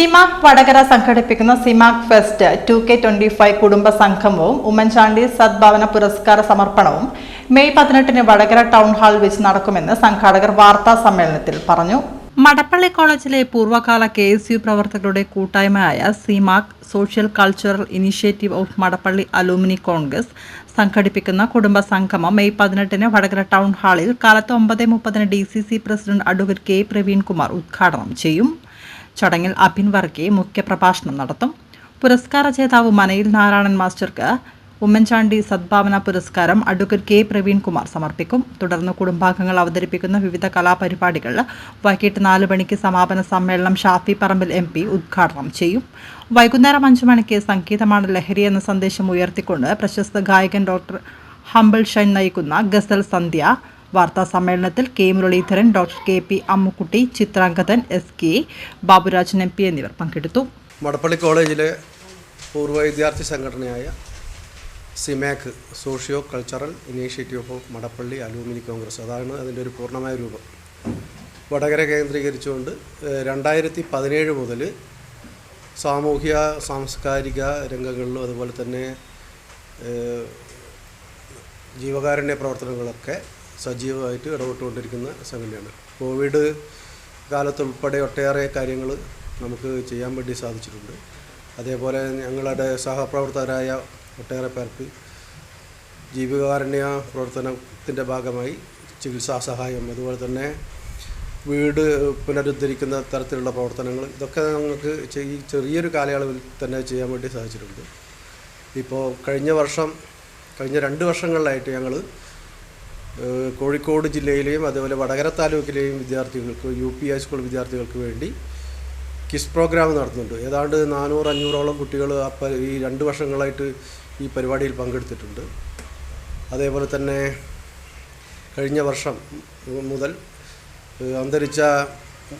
സിമാക് വടകര സംഘടിപ്പിക്കുന്ന Simac fest two K twenty five കുടുംബ സംഗമവും ഉമ്മൻചാണ്ടി സദ്ഭാവന പുരസ്കാര സമർപ്പണവും മെയ് പതിനെട്ടിന് വടകര ടൗൺ ഹാൾ വെച്ച് നടക്കുമെന്ന് സംഘാടകർ വാർത്താ സമ്മേളനത്തിൽ പറഞ്ഞു. മടപ്പള്ളി കോളേജിലെ പൂർവകാല കെ എസ് യു പ്രവർത്തകരുടെ കൂട്ടായ്മയായ Simac social cultural initiative of Madappally alumni Congress സംഘടിപ്പിക്കുന്ന കുടുംബ സംഗമം മെയ് പതിനെട്ടിന് വടകര ടൗൺ ഹാളിൽ കാലത്ത് ഒമ്പത് മുപ്പതിന് D C C president advocate K Praveenkumar ഉദ്ഘാടനം ചെയ്യും. ചടങ്ങിൽ അഭിൻ വർഗെ മുഖ്യപ്രഭാഷണം നടത്തും. പുരസ്കാര ജേതാവ് മനയിൽ നാരായണൻ മാസ്റ്റർക്ക് ഉമ്മൻചാണ്ടി സദ്ഭാവന പുരസ്കാരം അഡ്വക്കേറ്റ് കെ പ്രവീൺകുമാർ സമർപ്പിക്കും. തുടർന്ന് കുടുംബാംഗങ്ങൾ അവതരിപ്പിക്കുന്ന വിവിധ കലാപരിപാടികൾ വൈകിട്ട് നാല് മണിക്ക് സമാപന സമ്മേളനം ഷാഫി പറമ്പിൽ എം പി ഉദ്ഘാടനം ചെയ്യും. വൈകുന്നേരം അഞ്ചു മണിക്ക് സംഗീതമാണ് ലഹരി എന്ന സന്ദേശം ഉയർത്തിക്കൊണ്ട് പ്രശസ്ത ഗായകൻ ഡോക്ടർ ഹംബിൾ ഷൈൻ നയിക്കുന്ന ഗസൽ സന്ധ്യ വാർത്താ സമ്മേളനത്തിൽ K Muraleedharan doctor K P Ammukutty Chithrangathan S K Baburajan M P എന്നിവർ പങ്കെടുത്തു. മടപ്പള്ളി കോളേജിലെ പൂർവ വിദ്യാർത്ഥി സംഘടനയായ Simac socio cultural initiative of Madappally alumni Congress. അതാണ് അതിന്റെ ഒരു പൂർണമായ രൂപം. വടകര കേന്ദ്രീകരിച്ചുകൊണ്ട് രണ്ടായിരത്തി പതിനേഴ് മുതൽ സാമൂഹ്യ സാംസ്കാരിക രംഗങ്ങളിലും അതുപോലെ തന്നെ ജീവകാരുണ്യ പ്രവർത്തനങ്ങളൊക്കെ സജീവമായിട്ട് ഇടപെട്ടുകൊണ്ടിരിക്കുന്ന സംഗതിയാണ്. കോവിഡ് കാലത്തുൾപ്പെടെ ഒട്ടേറെ കാര്യങ്ങൾ നമുക്ക് ചെയ്യാൻ വേണ്ടി സാധിച്ചിട്ടുണ്ട്. അതേപോലെ ഞങ്ങളുടെ സഹപ്രവർത്തകരായ ഒട്ടേറെ പേർക്ക് ജീവികാരുണ്യ പ്രവർത്തനത്തിന്റെ ഭാഗമായി ചികിത്സാ സഹായം അതുപോലെ തന്നെ വീട് പുനരുദ്ധരിക്കുന്ന തരത്തിലുള്ള പ്രവർത്തനങ്ങൾ ഇതൊക്കെ നമുക്ക് ഈ ചെറിയൊരു കാലയളവിൽ തന്നെ ചെയ്യാൻ വേണ്ടി സാധിച്ചിട്ടുണ്ട്. ഇപ്പോൾ കഴിഞ്ഞ വർഷം കഴിഞ്ഞ രണ്ട് വർഷങ്ങളിലായിട്ട് ഞങ്ങൾ കോഴിക്കോട് ജില്ലയിലെയും അതേപോലെ വടകര താലൂക്കിലെയും വിദ്യാർത്ഥികൾക്ക് യു പി ഹൈസ്കൂൾ വിദ്യാർത്ഥികൾക്ക് വേണ്ടി കിസ് പ്രോഗ്രാം നടത്തുന്നുണ്ട്. ഏതാണ്ട് നാനൂറ് അഞ്ഞൂറോളം കുട്ടികൾ ഈ രണ്ട് വർഷങ്ങളായിട്ട് ഈ പരിപാടിയിൽ പങ്കെടുത്തിട്ടുണ്ട്. അതേപോലെ തന്നെ കഴിഞ്ഞ വർഷം മുതൽ അന്തരിച്ച